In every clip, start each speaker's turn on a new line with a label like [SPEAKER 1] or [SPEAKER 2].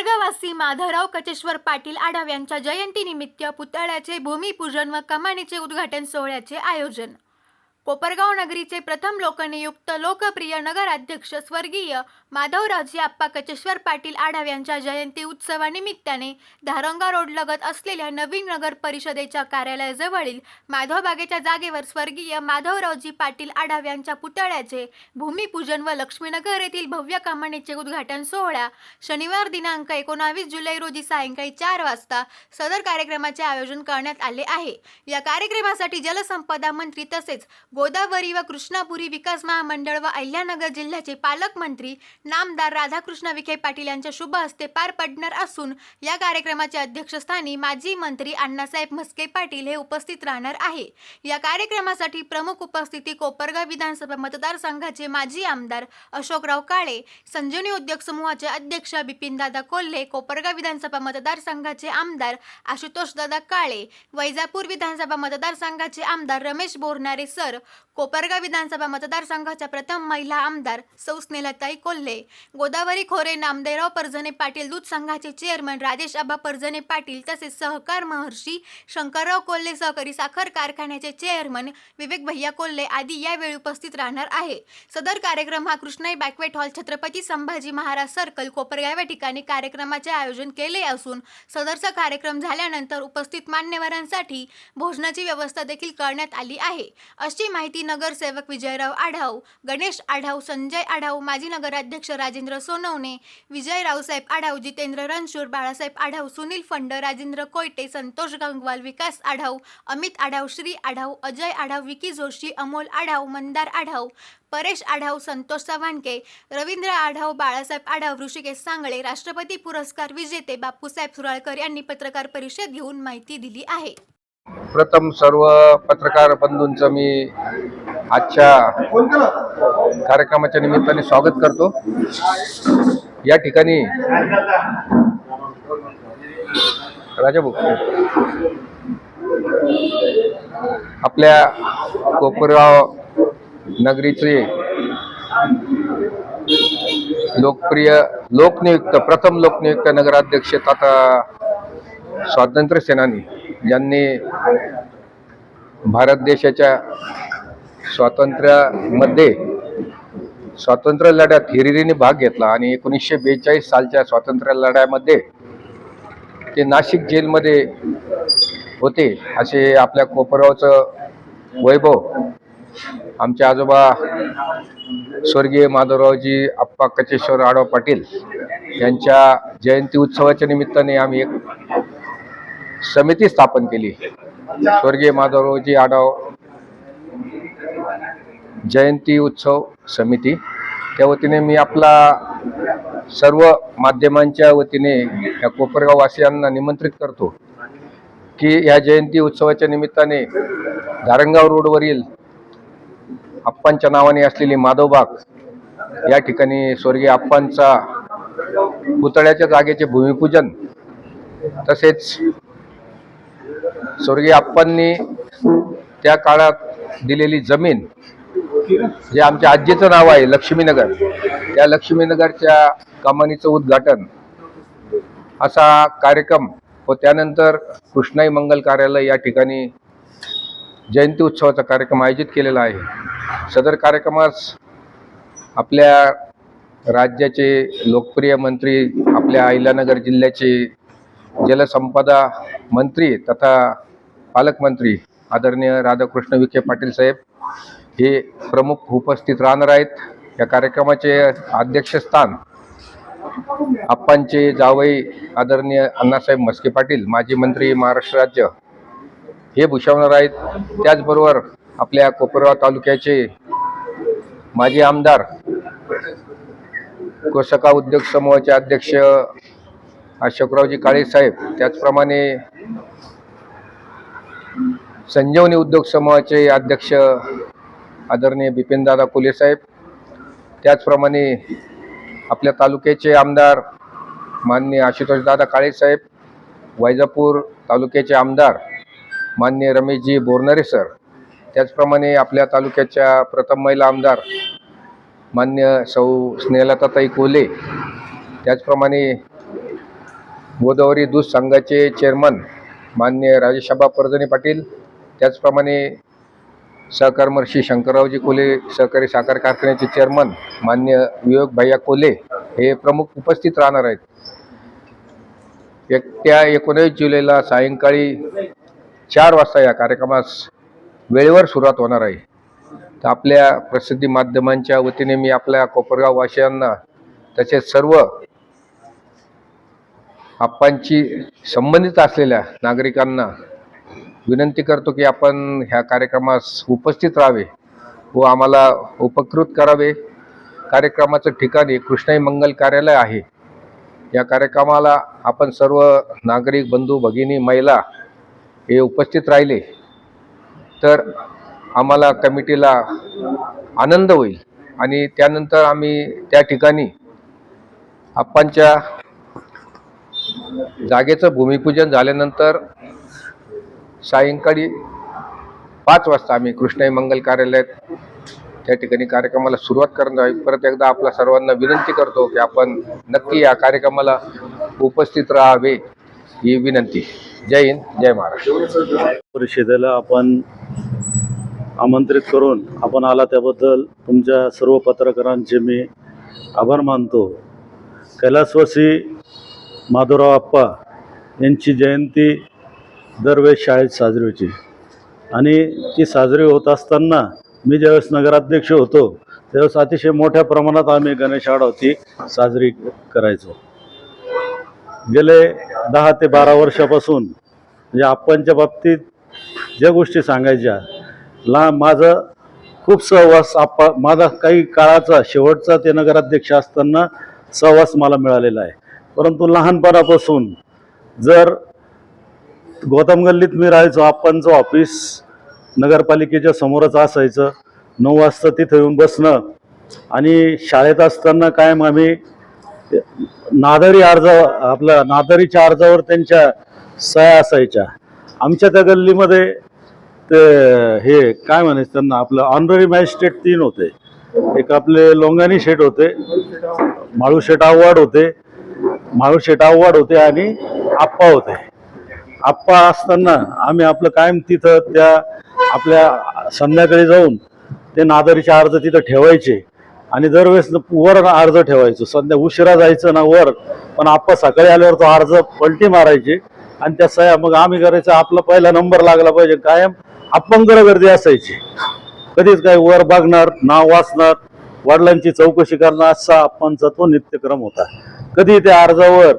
[SPEAKER 1] मार्गवासी माधवराव कचेश्वर पाटील आढाव यांच्या जयंतीनिमित्त पुतळ्याचे भूमिपूजन व कमानीचे उद्घाटन सोहळ्याचे आयोजन. कोपरगाव नगरीचे प्रथम लोकनियुक्त लोकप्रिय नगराध्यक्ष स्वर्गीय माधवरावजी आप्पा कचेश्वर पाटील आढाव यांच्या जयंती उत्सवानिमित्ताने धारंगा रोड लगत असलेल्या नवीन नगर परिषदेच्या कार्यालयाजवळील माधवबागेच्या जागेवर स्वर्गीय माधवरावजी पाटील आढाव यांच्या पुतळ्याचे भूमिपूजन व लक्ष्मीनगर येथील भव्य कमानीचे उद्घाटन सोहळा शनिवार दिनांक एकोणावीस जुलै रोजी सायंकाळी चार वाजता सदर कार्यक्रमाचे आयोजन करण्यात आले आहे. या कार्यक्रमासाठी जलसंपदा मंत्री तसेच गोदावरी व कृष्णापुरी विकास महामंडळ व अहिल्यानगर जिल्ह्याचे पालकमंत्री नामदार राधाकृष्ण विखे पाटील यांच्या शुभ हस्ते पार पडणार असून या कार्यक्रमाच्या अध्यक्षस्थानी माजी मंत्री अण्णासाहेब म्हस्के पाटील हे उपस्थित राहणार आहे. या कार्यक्रमासाठी प्रमुख उपस्थिती कोपरगाव विधानसभा मतदारसंघाचे माजी आमदार अशोकराव काळे संजीवनी उद्योग समूहाचे अध्यक्ष बिपिनदादा कोल्हे कोपरगाव विधानसभा मतदारसंघाचे आमदार आशुतोष दादा काळे वैजापूर विधानसभा मतदारसंघाचे आमदार रमेश बोरणारे सर कोपरगाव विधानसभा मतदारसंघाच्या प्रथम महिला आमदार सौस्नेलताई कोल्हे गोदावरी खोरे नामदेवराव परजणे पाटील दूध संघाचे चेअरमन राजेश आबा परजणे पाटील तसेच सहकार महर्षी शंकरराव कोल्हे सहकारी साखर कारखान्याचे चेअरमन विवेक भैया कोल्हे आदी यावेळी उपस्थित राहणार आहे. सदर कार्यक्रम हा Krishnai banquet hall Chhatrapati Sambhaji Maharaj circle Kopargaon या ठिकाणी कार्यक्रमाचे आयोजन केले असून सदरचा कार्यक्रम झाल्यानंतर उपस्थित मान्यवरांसाठी भोजनाची व्यवस्था देखील करण्यात आली आहे. अशी माहिती नगरसेवक विजयराव आढाव गणेश आढाव संजय आढाव माजी नगराध्यक्ष राजेंद्र सोनवणे विजय रावसाहेब आढाव जितेंद्र रणशूर बाळासाहेब आढाव सुनील फंड राजेंद्र कोयटे संतोष गंगवाल विकास आढाव अमित आढाव श्री आढाव अजय आढाव विकी जोशी अमोल आढाव मंदार आढाव परेश आढाव संतोष चव्हाणके रवींद्र आढाव बाळासाहेब आढाव ऋषिकेश सांगळे राष्ट्रपती पुरस्कार विजेते बापूसाहेब सुराळकर यांनी पत्रकार परिषद घेऊन माहिती दिली आहे.
[SPEAKER 2] प्रथम सर्व पत्रकार बंधूंचं मी आजच्या कार्यक्रमाच्या निमित्ताने स्वागत करतो. या ठिकाणी राजाभाऊ आपल्या कोपरगाव नगरीचे लोकप्रिय लोकनियुक्त प्रथम लोकनियुक्त नगराध्यक्ष तथा स्वातंत्र्य सेनानी ज्यांनी भारत देशाच्या स्वातंत्र्यामध्ये स्वातंत्र्य लढ्यात हिरिरीने भाग घेतला आणि एकोणीसशे बेचाळीस सालच्या स्वातंत्र्य लढ्यामध्ये ते नाशिक जेलमध्ये होते असे आपल्या कोपरावचं वैभव. आमचे आजोबा स्वर्गीय माधवरावजी आप्पा कचेश्वर आडव पाटील यांच्या जयंती उत्सवाच्या निमित्ताने आम्ही एक समिती स्थापन केली. स्वर्गीय माधवरावजी आढाव जयंती उत्सव समिती. त्या वतीने मी आपला सर्व माध्यमांच्या वतीने या कोपरगाव वासियांना निमंत्रित करतो की या जयंती उत्सवाच्या निमित्ताने धारणगाव रोडवरील आप्पांच्या नावाने असलेली माधवबाग या ठिकाणी स्वर्गीय आप्पांचा पुतळ्याच्या जागेचे भूमिपूजन तसेच स्वर्गीय आप्पांनी त्या काळात दिलेली जमीन जे आमच्या आजीचं नाव आहे लक्ष्मीनगर. त्या लक्ष्मीनगरच्या कमानीचं उद्घाटन असा कार्यक्रम व त्यानंतर कृष्णाई मंगल कार्यालय या ठिकाणी जयंती उत्सवाचा कार्यक्रम आयोजित केलेला आहे. सदर कार्यक्रमास आपल्या राज्याचे लोकप्रिय मंत्री आपल्या अहिल्यानगर जिल्ह्याचे जलसंपदा मंत्री तथा पालकमंत्री आदरणीय राधाकृष्ण विखे पाटील साहेब हे प्रमुख उपस्थित राहणार आहेत. या कार्यक्रमाचे अध्यक्षस्थान आप्पांचे जावई आदरणीय अण्णासाहेब मस्के पाटील माजी मंत्री महाराष्ट्र राज्य हे भूषवणार आहेत. त्याचबरोबर आपल्या कोपरगाव तालुक्याचे माजी आमदार कोसका उद्योग समूहाचे अध्यक्ष अशोकरावजी काळे साहेब त्याचप्रमाणे संजीवनी उद्योग समूहाचे अध्यक्ष आदरणीय बिपिनदादा कोले साहेब त्याचप्रमाणे आपल्या तालुक्याचे आमदार माननीय आशुतोषदादा काळेसाहेब वैजापूर तालुक्याचे आमदार माननीय रमेशजी बोरनरे सर त्याचप्रमाणे आपल्या तालुक्याच्या प्रथम महिला आमदार मान्य सौ स्नेहलताताई कोले त्याचप्रमाणे गोदावरी दूध संघाचे चेअरमन मान्य राजेशाबा परजणे पाटील त्याचप्रमाणे सहकारमर्षी शंकररावजी कोले सहकारी साखर कारखान्याचे चेअरमन मान्य विवेक भैया कोले हे प्रमुख उपस्थित राहणार आहेत. एक त्या एकोणीस जुलैला सायंकाळी चार वाजता या कार्यक्रमास वेळेवर सुरुवात होणार आहे. तर आपल्या प्रसिद्धी माध्यमांच्या वतीने मी आपल्या कोपरगाव वासियांना तसेच सर्व आप्पांची संबंधित असलेल्या नागरिकांना विनंती करतो की आपण ह्या कार्यक्रमास उपस्थित राहावे व आम्हाला उपकृत करावे. कार्यक्रमाचं ठिकाण हे कृष्णाई मंगल कार्यालय आहे. या कार्यक्रमाला आपण सर्व नागरिक बंधू भगिनी महिला हे उपस्थित राहिले तर आम्हाला कमिटीला आनंद होईल आणि त्यानंतर आम्ही त्या ठिकाणी आप्पांच्या जागेचं भूमिपूजन झाल्यानंतर सायंकाळी पाच वाजता आम्ही कृष्णाई मंगल कार्यालयात त्या ठिकाणी कार्यक्रमाला सुरुवात करणार आहे परत एकदा आपल्या सर्वांना विनंती करतो की आपण नक्की या कार्यक्रमाला उपस्थित राहावे ही विनंती. जय हिंद जय महाराष्ट्र.
[SPEAKER 3] परिषदेला आपण आमंत्रित करून आपण आला त्याबद्दल तुमच्या सर्व पत्रकारांचे मी आभार मानतो. कैलासवासी माधवराव आप्पा यांची जयंती दरवेळेस शाळेत साजरी व्हायची आणि ती साजरी होत असताना मी ज्यावेळेस नगराध्यक्ष होतो त्यावेळेस अतिशय मोठ्या प्रमाणात आम्ही गणेश आडवती साजरी करायचो. गेले दहा ते बारा वर्षापासून म्हणजे आप्पांच्या बाबतीत ज्या गोष्टी सांगायच्या ला माझं खूप सहवास आप्पा माझा काही काळाचा शेवटचा ते नगराध्यक्ष असताना सहवास मला मिळालेला आहे. परंतु लहानपणापासून जर गौतम गल्लीत मी राहायचो. आप्पांचं ऑफिस नगरपालिकेच्या समोरच असायचं. नऊ वाजता तिथं येऊन बसणं. आणि शाळेत असताना कायम आम्ही नादारी अर्ज आपला नादारीच्या अर्जावर त्यांच्या सह्या असायच्या. आमच्या त्या गल्लीमध्ये ते हे काय म्हणायचं त्यांना आपलं ऑनररी मॅजिस्ट्रेट तीन होते. एक आपले लोंगानी शेठ होते माळू शेठ आव्हाड होते माळू शेठ आव्हाड होते आणि आप्पा होते. आप्पा असताना आम्ही आपलं कायम तिथं त्या आपल्या संध्याकाळी जाऊन ते नादारीचे अर्ज तिथं ठेवायचे. आणि दरवेळेस वर अर्ज ठेवायचो. संध्या उशिरा जायचं ना वर पण आप्पा सकाळी आल्यावर तो अर्ज पलटी मारायचे. आणि त्या सह्या मग आम्ही करायचं आपला पहिला नंबर लागला पाहिजे. कायम अपंकर गर्दी असायची. कधीच काय वर बघणार नाव वाचणार वडिलांची चौकशी करणार असा आपणचा तो नित्यक्रम होता. कधी त्या अर्जावर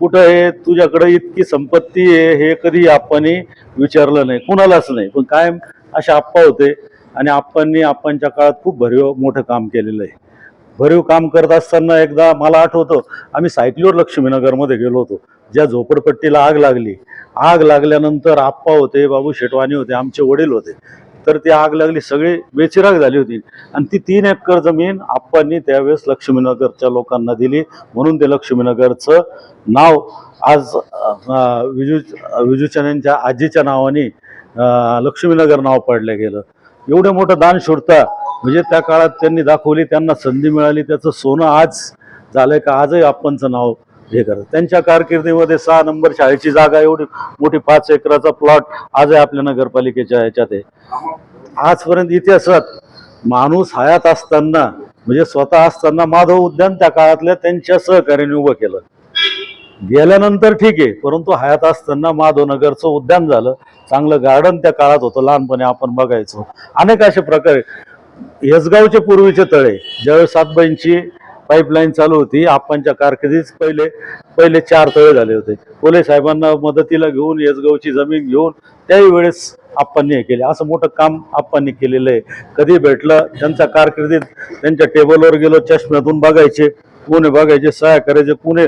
[SPEAKER 3] कुठं आहे तुझ्याकडे इतकी संपत्ती आहे हे कधी आप्पांनी विचारलं नाही. कुणालाच नाही. पण कायम असे आप्पा होते आणि आप्पांनी आप्पांच्या काळात खूप भरीव मोठं काम केलेलं आहे. भरीव काम करत असताना एकदा मला आठवतं आम्ही सायकलीवर लक्ष्मीनगरमध्ये गेलो होतो. ज्या झोपडपट्टीला आग लागली. आग लागल्यानंतर आप्पा होते बाबू शेटवानी होते आमचे वडील होते. तर ती आग लागली सगळी बेचिराग झाली होती. आणि ती तीन एकर जमीन आप्पांनी त्यावेळेस लक्ष्मीनगरच्या लोकांना दिली. म्हणून ते लक्ष्मीनगरचं नाव आज विजू विजूचंद्रांच्या आजीच्या नावाने लक्ष्मीनगर नाव पडलं गेलं. एवढं मोठं दान शोधता म्हणजे त्या काळात त्यांनी दाखवली त्यांना संधी मिळाली त्याचं सोनं आज झालंय का आजही आपणचं नाव हे करत त्यांच्या कारकिर्दीमध्ये सहा नंबर शाळेची जागा एवढी मोठी पाच एकराचा प्लॉट आजही आपल्या नगरपालिकेच्या ह्याच्यात आहे. आजपर्यंत इतिहासात माणूस हयात असताना म्हणजे स्वतः असताना माधव उद्यान त्या काळातल्या त्यांच्या सहकार्याने उभं केलं. गेल्यानंतर ठीक आहे परंतु हयात असताना माधवनगरचं उद्यान झालं. चांगलं गार्डन त्या काळात होतं लहानपणी आपण बघायचो. अनेक असे प्रकारे यसगावचे पूर्वीचे तळे ज्यावेळेस सातबाईंची पाईपलाईन चालू होती. आप्पांच्या कारकिर्दीत पहिले पहिले चार तळे झाले होते. कोले साहेबांना मदतीला घेऊन येसगावची जमीन घेऊन त्याही वेळेस आप्पांनी हे केले. असं मोठं काम आप्पांनी केलेलं आहे. कधी भेटलं त्यांच्या कारकिर्दीत त्यांच्या टेबलवर गेलो चष्म्यातून बघायचे कोणी बघायचे सहाय्य करायचे कोणी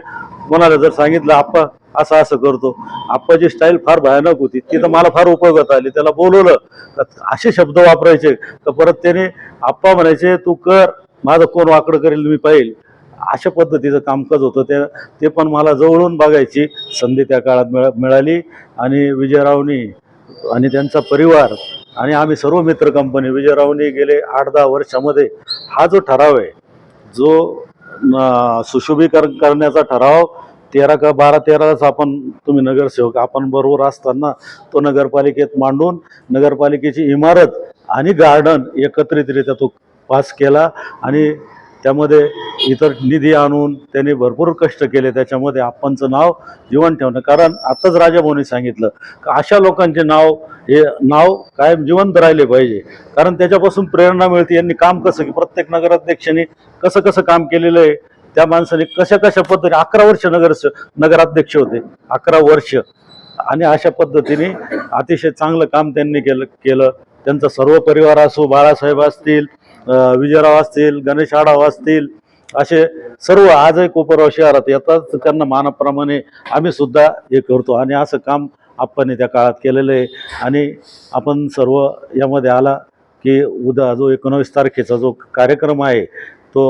[SPEAKER 3] कोणाला जर सांगितलं आप्पा असं असं करतो. आप्पाची स्टाईल फार भयानक होती. ती तर मला फार उपयोगात आली. त्याला बोलवलं. तर असे शब्द वापरायचे. तर परत त्याने आप्पा म्हणायचे तू कर माझं कोण वाकडं करेल मी पाहिल. अशा पद्धतीचं कामकाज होतं. ते ते पण मला जवळून बघायची संधी त्या काळात मिळा मिळाली. आणि विजयरावनी आणि त्यांचा परिवार आणि आम्ही सर्व मित्र कंपनी विजयरावनी गेले आठ दहा वर्षामध्ये. हा जो ठराव आहे जो सुशोभीकरण करण्याचा ठराव तेरा का बारा तेराच आपण तुम्ही नगरसेवक आपण बरोबर असताना तो नगरपालिकेत मांडून नगरपालिकेची इमारत आणि गार्डन एकत्रितरित्या तो पास केला आणि त्यामध्ये इतर निधी आणून त्यांनी भरपूर कष्ट केले. त्याच्यामध्ये आपणचं नाव जीवन ठेवणं. कारण आत्ताच राजाभाऊनी सांगितलं का अशा लोकांचे नाव हे नाव कायम जिवंत राहिले पाहिजे. कारण त्याच्यापासून प्रेरणा मिळते. यांनी काम कसं की प्रत्येक नगराध्यक्षांनी कसं कसं काम केलेलं आहे. त्या माणसाने कशा कशा पद्धतीने अकरा वर्ष नगर नगराध्यक्ष होते. अकरा वर्ष. आणि अशा पद्धतीने अतिशय चांगलं काम त्यांनी केलं केलं. त्यांचा सर्व परिवार असो बाळासाहेब असतील विजयराव असतील गणेश आढाव असतील असे सर्व आजही कोपरगाव शहरात येतात. त्यांना मानाप्रमाणे आम्ही सुद्धा हे करतो. आणि असं काम आपण त्या काळात केलेलं आहे. आणि आपण सर्व यामध्ये आला की उद्या जो एकोणावीस तारखेचा जो कार्यक्रम आहे तो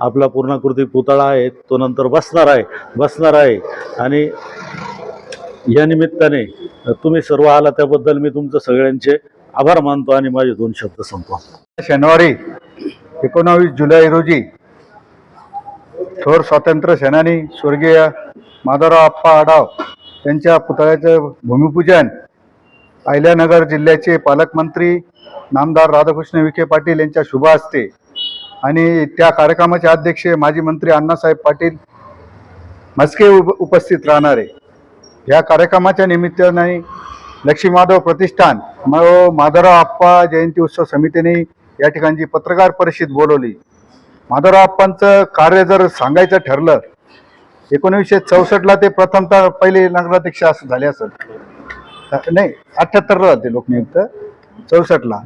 [SPEAKER 3] आपला पूर्णाकृती पुतळा आहे तो नंतर बसणार आहे बसणार आहे. आणि या निमित्ताने तुम्ही सर्व आला त्याबद्दल मी तुमचं सगळ्यांचे आभार मानतो आणि माझे दोन शब्द संपतो
[SPEAKER 4] शनिवारी एकोणावीस जुलै रोजी थोर स्वातंत्र्य सेनानी स्वर्गीय माधवराव आप्पा आडाव त्यांच्या पुतळ्याचं भूमिपूजन अहिल्यानगर जिल्ह्याचे पालकमंत्री नामदार राधाकृष्ण विखे पाटील यांच्या शुभ असते आणि त्या कार्यक्रमाचे अध्यक्ष माजी मंत्री अण्णासाहेब पाटील मस्के उप उपस्थित राहणार. आहे या कार्यक्रमाच्या निमित्ताने लक्ष्मी माधव प्रतिष्ठान माधवराव आप्पा जयंती उत्सव समितीने या ठिकाणची पत्रकार परिषद बोलवली. माधवराव आप्पांचं कार्य जर सांगायचं ठरलं एकोणीसशे चौसष्टला ते प्रथमतः पहिले नगराध्यक्ष असं झाले असेल. नाही अठ्ठ्याहत्तरला झाले लोकनियुक्त चौसष्टला.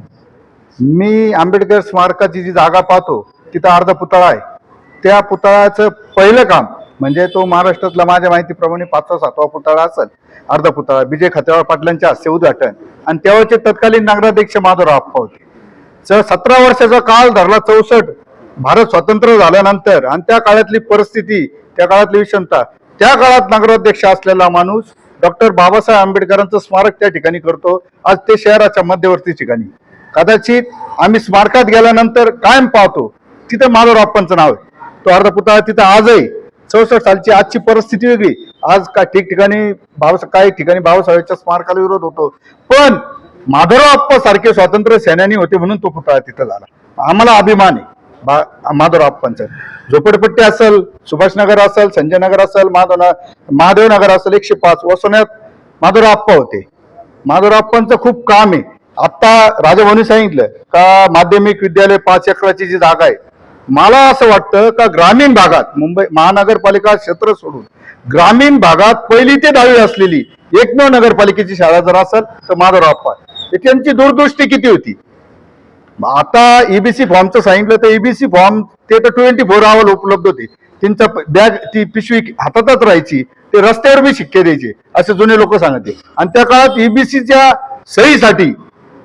[SPEAKER 4] मी आंबेडकर स्मारकाची जी जागा पाहतो तिथं अर्धा पुतळा आहे. त्या पुतळ्याचं पहिलं काम म्हणजे तो महाराष्ट्रातला माझ्या माहितीप्रमाणे पाचवा सातवा पुतळा असेल. अर्धा पुतळा. विजय खतेवाळ पाटलांच्या हस्ते उद्घाटन. आणि तेव्हाचे तत्कालीन नगराध्यक्ष माधवराव आप्पा होते सतरा वर्षाचा काळ धरला चौसष्ट भारत स्वतंत्र झाल्यानंतर आणि त्या काळातली परिस्थिती त्या काळातली विषमता त्या काळात नगराध्यक्ष असलेला माणूस डॉक्टर बाबासाहेब आंबेडकरांचं स्मारक त्या ठिकाणी करतो. आज ते शहराच्या मध्यवर्ती ठिकाणी. कदाचित आम्ही स्मारकात गेल्यानंतर कायम पाहतो. तिथं माधवराप्पांचं नाव आहे. तो अर्धा पुतळा तिथं आजही चौसष्ट सालची आजची परिस्थिती वेगळी. आज का ठिकठिकाणी बाबा काही ठिकाणी बाबासाहेबच्या स्मारकाला विरोध होतो. पण माधवराव आप्पा सारखे स्वातंत्र्य सेनानी होते म्हणून तो पुतळा तिथं झाला. आम्हाला अभिमान आहे. बा माधवराव आप्पांचा झोपडपट्टी असेल सुभाषनगर असेल संजय नगर असेल माधव महादेवनगर असेल एकशे पाच वसण्यात माधवराव आप्पा होते. माधवराव आप्पांचं खूप काम आहे. आत्ता राजभवनी सांगितलं का माध्यमिक विद्यालय पाच एकराची जी जागा आहे मला असं वाटतं का ग्रामीण भागात मुंबई महानगरपालिका क्षेत्र सोडून ग्रामीण भागात पहिली ते दहावी असलेली एकमेव नगरपालिकेची शाळा जर असेल तर माधवराव अप्पा त्यांची दूरदृष्टी किती होती? आता ईबीसी फॉर्मचं सांगितलं तर ईबीसी फॉर्म ते तर ट्वेंटी फोर आवर उपलब्ध होते. त्यांचा बॅग ती पिशवी हातातच राहायची ते रस्त्यावर बी शिक्के द्यायचे असे जुने लोक सांगते आणि त्या काळात ईबीसीच्या सहीसाठी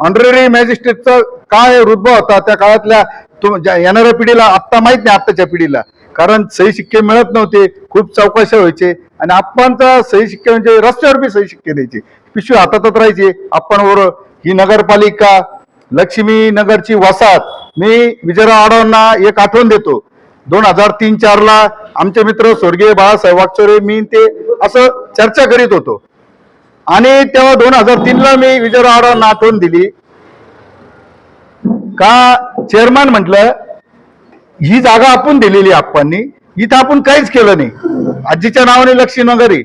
[SPEAKER 4] ऑनरेरी मॅजिस्ट्रेटचा काय रुद्भव होता त्या काळातल्या तुम- ज्या येणाऱ्या पिढीला आत्ता माहीत नाही आत्ताच्या पिढीला. कारण सही शिक्के मिळत नव्हते खूप चौकशा व्हायचे. आणि आप्पांचा सही शिक्के म्हणजे रस्त्यावर बी सही शिक्के द्यायचे. पिशवी हातातच राहायचे. आपण वर ही नगरपालिका लक्ष्मी नगरची वसाहत. मी विजयराव आडवांना एक आठवण देतो. दोन हजार तीन चारला आमचे मित्र स्वर्गीय बाळासाहेब वागचोरे मी ते असं चर्चा करीत होतो. आणि तेव्हा दोन हजार तीनला मी विजयराव आडवांना आठवण दिली. का चेअरमॅन म्हटलं ही जागा आपण दिलेली आप्पांनी इथं आपण काहीच केलं नाही. आजीच्या नावाने लक्ष्मी नगरी.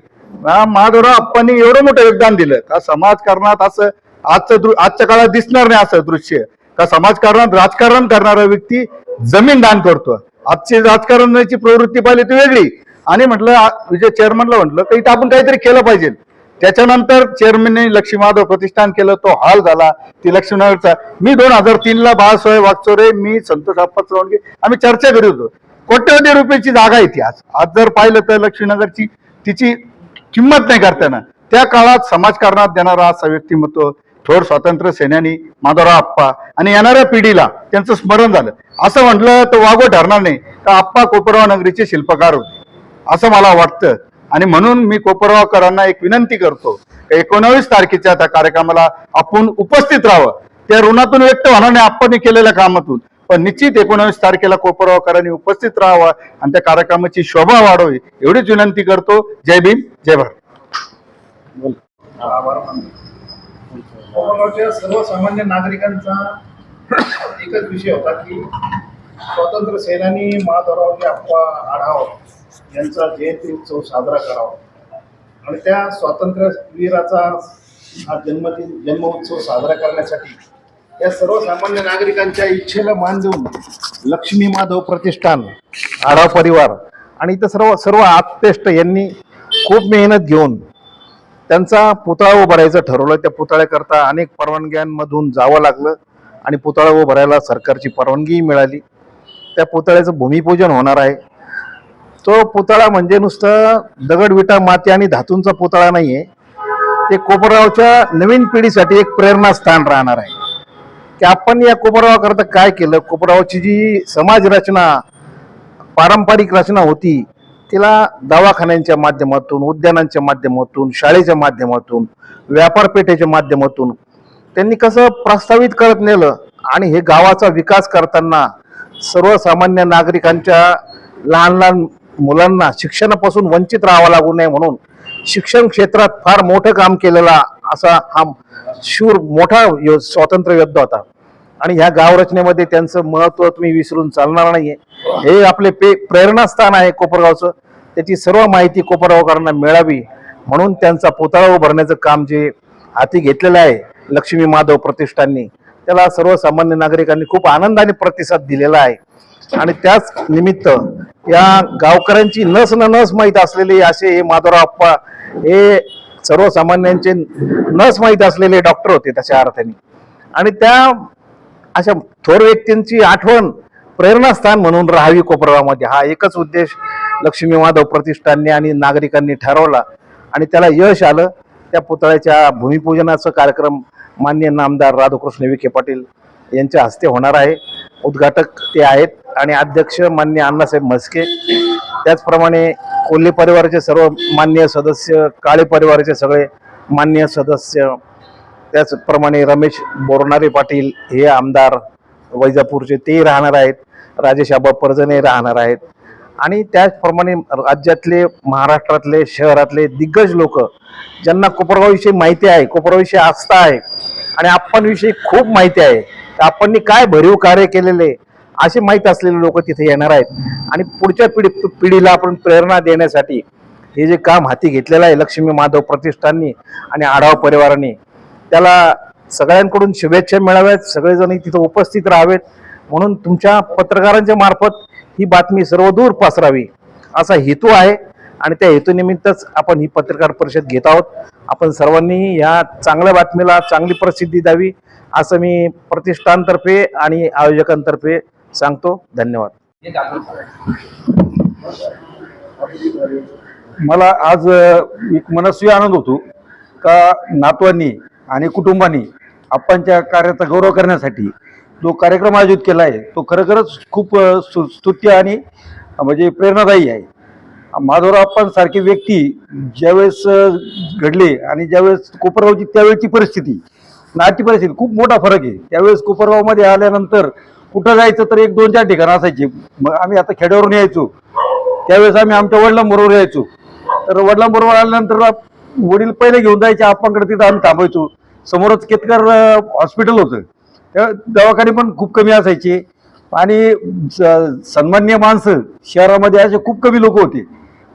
[SPEAKER 4] हा, माधवराव आप्पांनी एवढं मोठं योगदान दिलं. का समाजकारणात असं आजचं दृ- आजच्या काळात दिसणार नाही असं दृश्य? का समाजकारणात राजकारण करणारा व्यक्ती जमीन दान करतो आजची राजकारणाची प्रवृत्ती पाहिली ती वेगळी. आणि म्हटलं विजय चेअरमनला म्हटलं की इथं आपण काहीतरी केलं पाहिजे. त्याच्यानंतर चेअरमनने लक्ष्मी माधव प्रतिष्ठान केलं तो हॉल झाला. ती लक्ष्मीनगरचा मी दोन हजार तीनला बाळासाहेब वागचोरे मी संतोष आप्पा चव्हाणगे आम्ही चर्चा करीत होतो. कोट्यवधी रुपयाची जागा आहे ती आज. आज जर पाहिलं तर लक्ष्मीनगरची तिची किंमत नाही करताना. त्या काळात समाजकारणात देणारा असा व्यक्तिमत्व थोर स्वातंत्र्य सेनानी माधवराव आप्पा आणि येणाऱ्या पिढीला त्यांचं स्मरण झालं. असं म्हटलं तर वागो ठरणार नाही. तर आप्पा कोपरगाव नगरीचे शिल्पकार होते. असं मला वाटतं. आणि म्हणून मी कोपरगावकरांना एक विनंती करतो एकोणावीस तारखेच्या त्या कार्यक्रमाला आपण उपस्थित राहावं. त्या ऋणातून व्यक्त होणार नाही आपण केलेल्या कामातून.
[SPEAKER 5] पण निश्चित एकोणावीस तारखेला कोपरगावकरांनी उपस्थित राहावा आणि त्या कार्यक्रमाची शोभा वाढवी एवढीच विनंती करतो. जय भीम जय भारत.
[SPEAKER 6] सर्वसामान्य नागरिकांचा एकच विषय होता की स्वातंत्र्य सेनानी महादेवरावजी अप्पा आढावा. यांचा जयंती उत्सव साजरा करावा. आणि त्या स्वातंत्र्यवीराचा हा जन्मदिन जन्म उत्सव साजरा करण्यासाठी या सर्वसामान्य नागरिकांच्या इच्छेला मान देऊन लक्ष्मी माधव प्रतिष्ठान आढाव परिवार आणि इथं सर्व सर्व आत्तेष्ट यांनी खूप मेहनत घेऊन त्यांचा पुतळा उभारायचं ठरवलं. त्या पुतळ्याकरता अनेक परवानग्यांमधून जावं लागलं आणि पुतळा उभारायला सरकारची परवानगीही मिळाली. त्या पुतळ्याचं भूमिपूजन होणार आहे. तो पुतळा म्हणजे नुसतं दगड विटा माती आणि धातूंचा पुतळा नाहीये. ते कोपरगावच्या नवीन पिढीसाठी एक प्रेरणास्थान राहणार आहे. की आपण या कोपरगावाकरता काय केलं? कोपरगावची जी समाज रचना पारंपरिक रचना होती तिला दवाखान्यांच्या माध्यमातून उद्यानांच्या माध्यमातून शाळेच्या माध्यमातून व्यापारपेठेच्या माध्यमातून त्यांनी कसं प्रस्तावित करत नेलं आणि हे गावाचा विकास करताना सर्वसामान्य नागरिकांच्या लहान लहान मुलांना शिक्षणापासून वंचित राहावं लागू नये म्हणून शिक्षण क्षेत्रात फार मोठं काम केलेला असा हा शूर मोठा यो- स्वातंत्र्य योद्धा होता. आणि ह्या गावरचनेमध्ये त्यांचं महत्त्व तुम्ही विसरून चालणार नाहीये. हे आपले पे प्रेरणास्थान आहे कोपरगावचं. त्याची सर्व माहिती कोपरगावकरांना मिळावी म्हणून त्यांचा पुतळा उभारण्याचं काम जे हाती घेतलेलं आहे लक्ष्मी माधव प्रतिष्ठाननी त्याला सर्वसामान्य नागरिकांनी खूप आनंदाने प्रतिसाद दिलेला आहे. आणि त्याच निमित्त या गावकऱ्यांची नस न नस माहीत असलेले असे हे माधवराव अप्पा हे सर्वसामान्यांचे नस माहीत असलेले डॉक्टर होते तशा अर्थाने आणि त्या अशा थोर व्यक्तींची आठवण प्रेरणास्थान म्हणून राहावी कोपरगावमध्ये. हा एकच उद्देश लक्ष्मी माधव प्रतिष्ठानने आणि नागरिकांनी ठरवला. आणि त्याला यश आलं. त्या पुतळ्याच्या भूमिपूजनाचा कार्यक्रम मान्य नामदार राधाकृष्ण विखे पाटील यांच्या हस्ते होणार आहे. उद्घाटक ते आहेत आणि अध्यक्ष मान्य अण्णासाहेब म्हस्के. त्याचप्रमाणे कोल्हे परिवाराचे सर्व मान्य सदस्य काळे परिवाराचे सगळे मान्य सदस्य त्याचप्रमाणे रमेश बोरणारे पाटील हे आमदार वैजापूरचे ते राहणार आहेत. राजेश आबा परजणे राहणार आहेत. आणि त्याचप्रमाणे राज्यातले महाराष्ट्रातले शहरातले दिग्गज लोक ज्यांना कोपरगावविषयी माहिती आहे कोपरगावविषयी आस्था आहे आणि आपणविषयी खूप माहिती आहे. आपण काय भरीव कार्य केलेले असे माहीत असलेले लोक तिथे येणार आहेत. आणि पुढच्या पिढी पिढीला आपण प्रेरणा देण्यासाठी हे जे काम हाती घेतलेलं आहे लक्ष्मी माधव प्रतिष्ठाननी आणि आढाव परिवाराने त्याला सगळ्यांकडून शुभेच्छा मिळाव्यात. सगळेजण तिथं उपस्थित राहावेत. म्हणून तुमच्या पत्रकारांच्या मार्फत ही बातमी सर्वदूर पसरावी असा हेतू आहे. आणि त्या हेतूनिमित्तच आपण ही पत्रकार परिषद घेत आहोत. आपण सर्वांनी या चांगल्या बातमीला चांगली प्रसिद्धी द्यावी. असं मी प्रतिष्ठानतर्फे आणि आयोजकांतर्फे सांगतो. धन्यवाद.
[SPEAKER 5] मला आज एक मनस्वी आनंद होतो का नातवांनी आणि कुटुंबांनी आप्पांच्या कार्याचा गौरव करण्यासाठी जो कार्यक्रम आयोजित केला आहे तो खरोखरच खूप सु- स्तुत्य आणि म्हणजे प्रेरणादायी आहे. माधवराव आप्पांसारखी व्यक्ती ज्यावेळेस घडले आणि ज्यावेळेस कोपरगावची त्यावेळेची परिस्थिती नाची परिस्थिती खूप मोठा फरक आहे. त्यावेळेस कोपरगावमध्ये आल्यानंतर कुठं जायचं तर एक दोन चार ठिकाणं असायची. मग आम्ही आता खेड्यावरून यायचो. त्यावेळेस आम्ही आमच्या वडिलांबरोबर यायचो. तर वडिलांबरोबर आल्यानंतर वडील पहिले घेऊन जायचे आप्पांकडे तिथं आम्ही थांबायचो. समोरच केतकर हॉस्पिटल होतं. त्या दवाखाने पण खूप कमी असायचे. आणि स- सन्मान्य माणसं शहरामध्ये असे खूप कमी लोक होते.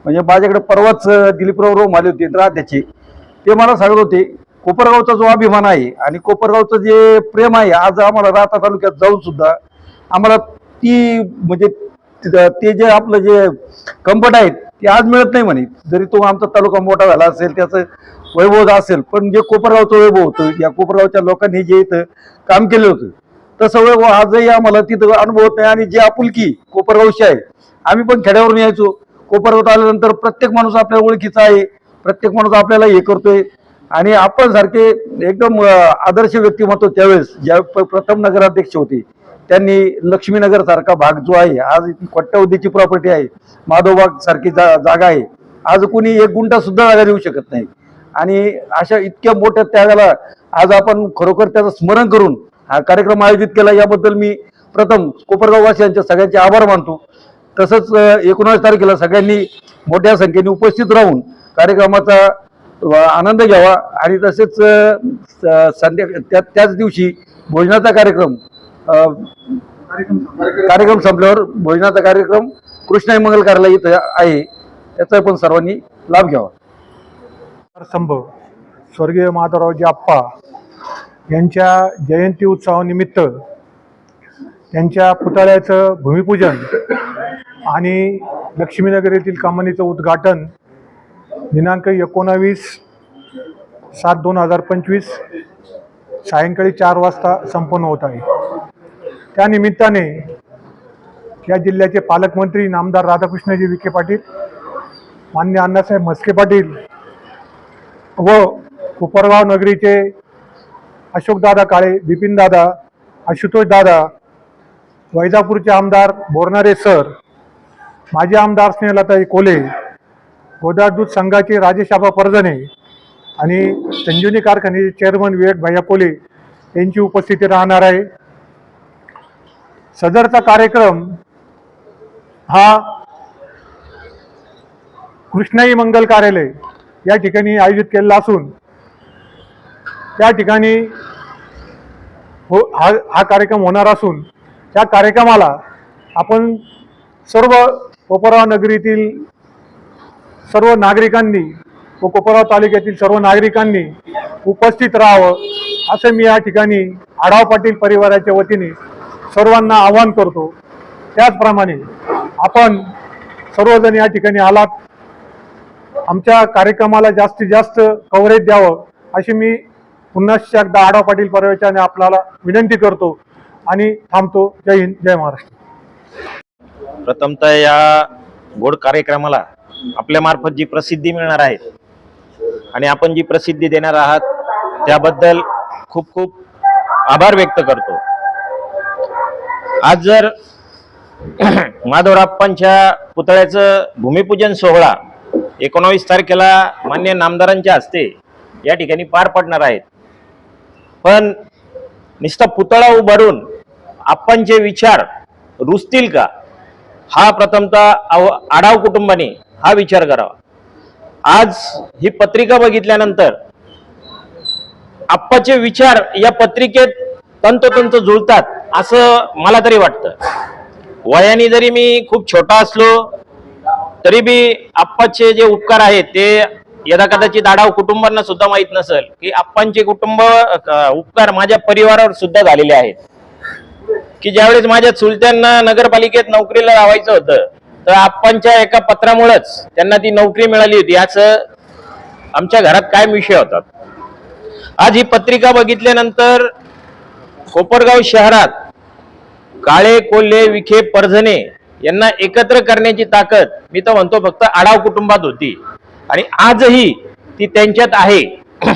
[SPEAKER 5] म्हणजे माझ्याकडे परवाच दिलीपराव रोम आले होते राहत्याचे ते मला सांगत होते कोपरगावचा जो अभिमान आहे आणि कोपरगावचं जे प्रेम आहे आज आम्हाला राहता तालुक्यात जाऊन सुद्धा आम्हाला ती म्हणजे ते जे आपलं जे कम्फर्ट आहेत ते आज मिळत नाही म्हणे. जरी तो आमचा तालुका मोठा झाला असेल त्याचं वैभव असेल पण जे कोपरगावचं वैभव होतं या कोपरगावच्या लोकांनी जे इथं काम केलं होतं तसं वैभव आजही आम्हाला तिथं अनुभवत नाही. आणि जी आपुलकी कोपरगावशी आहे आम्ही पण खेड्यावरून यायचो. कोपरगावत आल्यानंतर प्रत्येक माणूस आपल्या ओळखीचा आहे प्रत्येक माणूस आपल्याला हे करतोय. आणि आपण सारखे एकदम आदर्श व्यक्तिमत्व त्यावेळेस ज्या प- प्रथम नगराध्यक्ष होते त्यांनी लक्ष्मीनगर सारखा भाग जो आहे आज इथे कोट्यावधीची प्रॉपर्टी आहे माधवबाग सारखी जा जागा आहे आज कुणी एक गुंठा सुद्धा जागा देऊ शकत नाही. आणि अशा इतक्या मोठ्या त्यागाला आज आपण खरोखर त्याचं स्मरण करून हा कार्यक्रम आयोजित केला याबद्दल मी
[SPEAKER 4] प्रथम कोपरगाववासियांचे सगळ्यांचे आभार मानतो. तसंच एकोणावीस तारखेला सगळ्यांनी मोठ्या संख्येने उपस्थित राहून कार्यक्रमाचा आनंद घ्यावा. आणि तसेच स- संध्या त्या त्याच दिवशी भोजनाचा कार्यक्रम कार्यक्रम संपल्यावर भोजनाचा कार्यक्रम कृष्णाई मंगल कार्यालय इथं आहे. त्याचा पण सर्वांनी लाभ घ्यावा.
[SPEAKER 7] स्तंभ स्वर्गीय माधवरावजी आप्पा यांच्या जयंती उत्सवानिमित्त त्यांच्या पुतळ्याचं भूमिपूजन आणि लक्ष्मीनगर येथील कामानीचं उद्घाटन दिनांक एकोणावीस सात दोन हजार पंचवीस सायंकाळी चार वाजता संपन्न होत आहे. त्या निमित्ताने या जिल्ह्याचे पालकमंत्री नामदार राधाकृष्णजी विखे पाटील मान्य अण्णासाहेब म्हस्के पाटील व कोपरगाव नगरीचे अशोकदादा काळे बिपिनदादा आशुतोषदादा वैजापूरचे आमदार बोरणारे सर माजी आमदार स्नेहलताई कोले दूध संघाचे राजेश आबा परजणे आणि संजीवनी कारखान्याचे चेअरमन विवेक भैया पोले यांची उपस्थिती राहणार आहे. सदरचा कार्यक्रम हा कृष्णाई मंगल कार्यालय या ठिकाणी आयोजित केलेला असून त्या ठिकाणी हो हा हा कार्यक्रम होणार असून त्या कार्यक्रमाला आपण सर्व कोपराव नगरीतील सर्व नागरिकांनी व कोपरगाव तालुक्यातील सर्व नागरिकांनी उपस्थित राहावं असं मी या ठिकाणी आढाव पाटील परिवाराच्या वतीने सर्वांना आवाहन करतो. त्याचप्रमाणे आपण सर्वजण या ठिकाणी आलात. आमच्या कार्यक्रमाला जास्तीत जास्त कव्हरेज द्यावं अशी मी पुन्हा एकदा आढाव पाटील परिवाराने आपल्याला विनंती करतो आणि थांबतो. जय हिंद जय महाराष्ट्र.
[SPEAKER 8] प्रथमतः या गोड कार्यक्रमाला आपल्या मार्फत जी प्रसिद्धी मिळणार आहे आणि आपण जी प्रसिद्धी देणार आहात त्याबद्दल खूप खूप आभार व्यक्त करतो. आज जर माधवराप्पांच्या पुतळ्याचं भूमिपूजन सोहळा एकोणावीस तारखेला मान्य नामदारांच्या हस्ते या ठिकाणी पार पडणार आहेत पण नुसता पुतळा उभारून आपणचे विचार रुजतील का? हा प्रथमतः आव- आढाव कुटुंबाने हा विचार करावा. आज ही पत्रिका बघितल्यानंतर आप्पाचे विचार या पत्रिकेत तंतोतंत जुळतात असं मला तरी वाटतं. वयाने जरी मी खूप छोटा असलो तरी बी आप्पाचे जे उपकार आहेत ते यदा कदाचित आढाव कुटुंबांना सुद्धा माहीत नसेल की आप्पांचे कुटुंब उपकार माझ्या परिवारावर सुद्धा झालेले आहेत. की ज्यावेळेस माझ्या चुलत्यांना नगरपालिकेत नोकरीला लावायचं होतं तर आपणच्या एका पत्रामुळेच त्यांना ती नोकरी मिळाली होती. याचं आमच्या घरात काय विषय होतात आज ही पत्रिका बघितल्यानंतर कोपरगाव शहरात काळे कोल्हे विखे परझणे यांना एकत्र करण्याची ताकद मी तर म्हणतो फक्त आढाव कुटुंबात होती. आणि आजही ती त्यांच्यात आहे.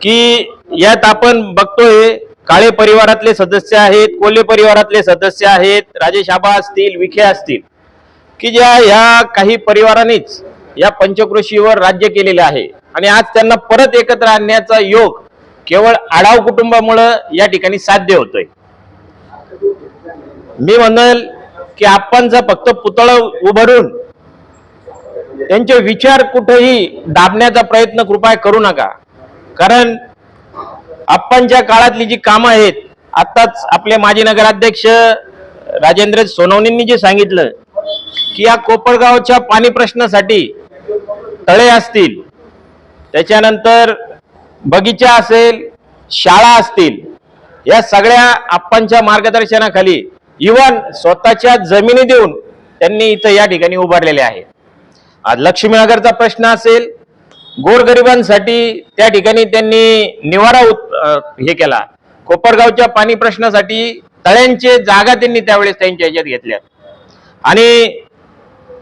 [SPEAKER 8] की यात आपण बघतोय काळे परिवारातले सदस्य आहेत कोल्हे परिवारातले सदस्य आहेत राजेश आबा असतील विखे असतील. की ज्या ह्या काही परिवारांनीच या पंचकृषीवर राज्य केलेले आहे. आणि आज त्यांना परत एकत्र आणण्याचा योग केवळ आढाव कुटुंबामुळं या ठिकाणी साध्य होतोय. मी म्हणेल की आपणचा फक्त पुतळा उभारून त्यांचे विचार कुठेही दाबण्याचा प्रयत्न कृपया करू नका. कारण आप्पांच्या काळातली जी कामं आहेत आताच आपले माजी नगराध्यक्ष राजेंद्र सोनवणींनी जे सांगितलं की या कोपरगावच्या पाणी प्रश्नासाठी तळे असतील त्याच्यानंतर बगीचा असेल शाळा असतील या सगळ्या आप्पांच्या मार्गदर्शनाखाली इवन स्वतःच्या जमिनी देऊन त्यांनी इथं या ठिकाणी उभारलेले आहे. आज लक्ष्मीनगरचा प्रश्न असेल गोरगरिबांसाठी त्या ठिकाणी त्यांनी निवारा हे केला. कोपरगावच्या पाणी प्रश्नासाठी तळ्यांचे जागा त्यांनी त्यावेळेस त्यांच्या ह्याच्यात घेतल्या आणि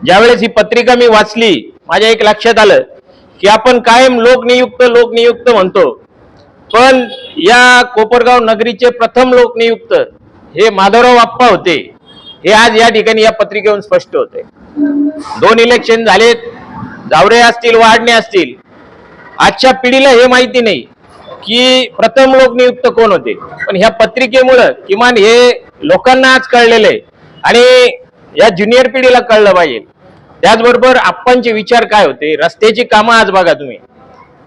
[SPEAKER 8] ज्यावेळेस ही पत्रिका मी वाचली माझ्या एक लक्षात आलं की आपण कायम लोकनियुक्त लोकनियुक्त म्हणतो. पण या कोपरगाव नगरीचे प्रथम लोकनियुक्त हे माधवराव आप्पा होते. हे आज या ठिकाणी या पत्रिकेहून स्पष्ट होते. दोन इलेक्शन झालेत जावरे असतील वाढणे असतील. आजच्या पिढीला हे माहिती नाही की प्रथम लोकनियुक्त कोण होते. पण ह्या पत्रिकेमुळं किमान हे लोकांना आज कळलेलं आहे. आणि या ज्युनियर पिढीला कळलं पाहिजे. त्याचबरोबर आप्पांचे विचार काय होते? रस्त्याची कामं आज बघा तुम्ही.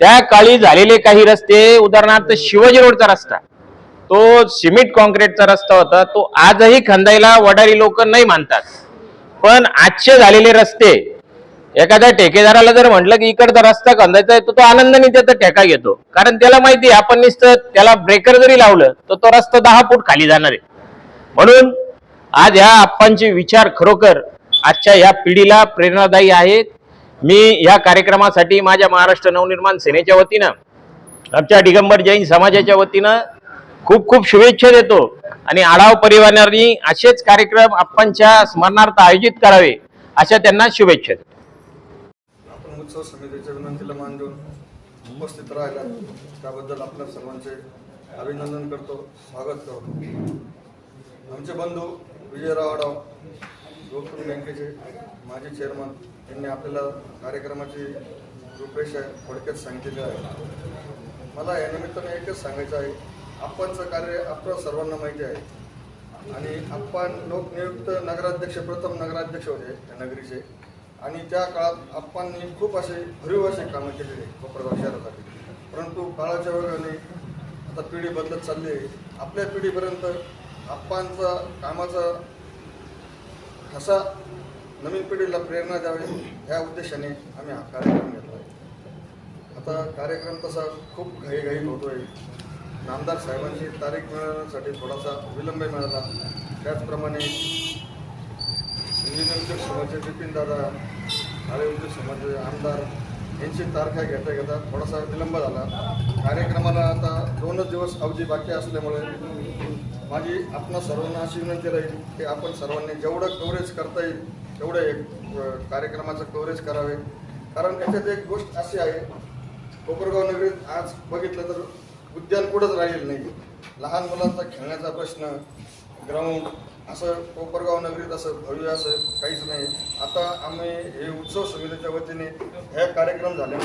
[SPEAKER 8] त्या काळी झालेले काही रस्ते उदाहरणार्थ शिवाजी रोडचा रस्ता. तो सिमेंट कॉन्क्रीटचा रस्ता होता. तो आजही खंदायला वडारी लोक नाही मानतात. पण आजचे झालेले रस्ते एखाद्या ठेकेदाराला जर म्हटलं की इकडचा रस्ता खंदायचा आहे तर तो आनंदाने त्याचा ठेका घेतो. कारण त्याला माहिती आहे आपण नुसतं त्याला ब्रेकर जरी लावलं तर तो रस्ता दहा फूट खाली जाणार आहे. म्हणून आज ह्या आप्पांचे विचार खरोखर आजच्या ह्या पिढीला प्रेरणादायी आहेत. मी या कार्यक्रमासाठी माझ्या महाराष्ट्र नवनिर्माण सेनेच्या वतीनं आमच्या दिगंबर जैन समाजाच्या वतीनं खूप खूप शुभेच्छा देतो. आणि आढाव परिवारांनी असेच कार्यक्रम आप्पांच्या स्मरणार्थ आयोजित करावे अशा त्यांना शुभेच्छा देतो.
[SPEAKER 9] आपण उत्सव समितीच्या विनंतीला मान देऊन उपस्थित राहिला. त्याबद्दल आपल्या सर्वांचे अभिनंदन करतो स्वागत करतो. आमचे बंधू विजयराव आडाव गोकुळ बँकेचे माजी चेअरमन यांनी आपल्याला कार्यक्रमाची रूपरेषा थोडक्यात सांगितलेली आहे. मला या निमित्ताने एकच सांगायचं आहे. आपणचं कार्य आपलं सर्वांना माहिती आहे. आणि आपण लोकनियुक्त नगराध्यक्ष प्रथम नगराध्यक्ष होते या नगरीचे. आणि त्या काळात आप्पांनी खूप असे भरीव असे कामं केलेले कोपरगाव शहरासाठी. परंतु काळाच्या वेगाने आता पिढी बदलत चालली आहे. आपल्या पिढीपर्यंत आप्पांचा कामाचा ठसा नवीन पिढीला प्रेरणा द्यावी ह्या उद्देशाने आम्ही हा कार्यक्रम घेतला आहे आता कार्यक्रम तसा खूप घाईघाईत होतोय. नामदार साहेबांची तारीख मिळवण्यासाठी थोडासा विलंब मिळाला. त्याचप्रमाणे इंजिनियर उद्योग समाजचे बिपिन दादा आळे उद्योग समाजचे आमदार यांची तारखा घेता घेता थोडासा विलंब झाला. कार्यक्रमाला आता दोनच दिवस अवधी बाकी असल्यामुळे माझी आपणा सर्वांना अशी विनंती राहील की आपण सर्वांनी जेवढं कव्हरेज करता येईल तेवढं एक कार्यक्रमाचं कव्हरेज करावे. कारण त्याच्यात एक गोष्ट अशी आहे कोपरगाव नगरीत आज बघितलं तर उद्यान कुठंच राहील नाही. लहान मुलांचा खेळण्याचा प्रश्न ग्राउंड असं कोपरगाव नगरीत असं भव्य असं काहीच नाही. आता आम्ही हे उत्सव समितीच्या वतीने हे कार्यक्रम झाले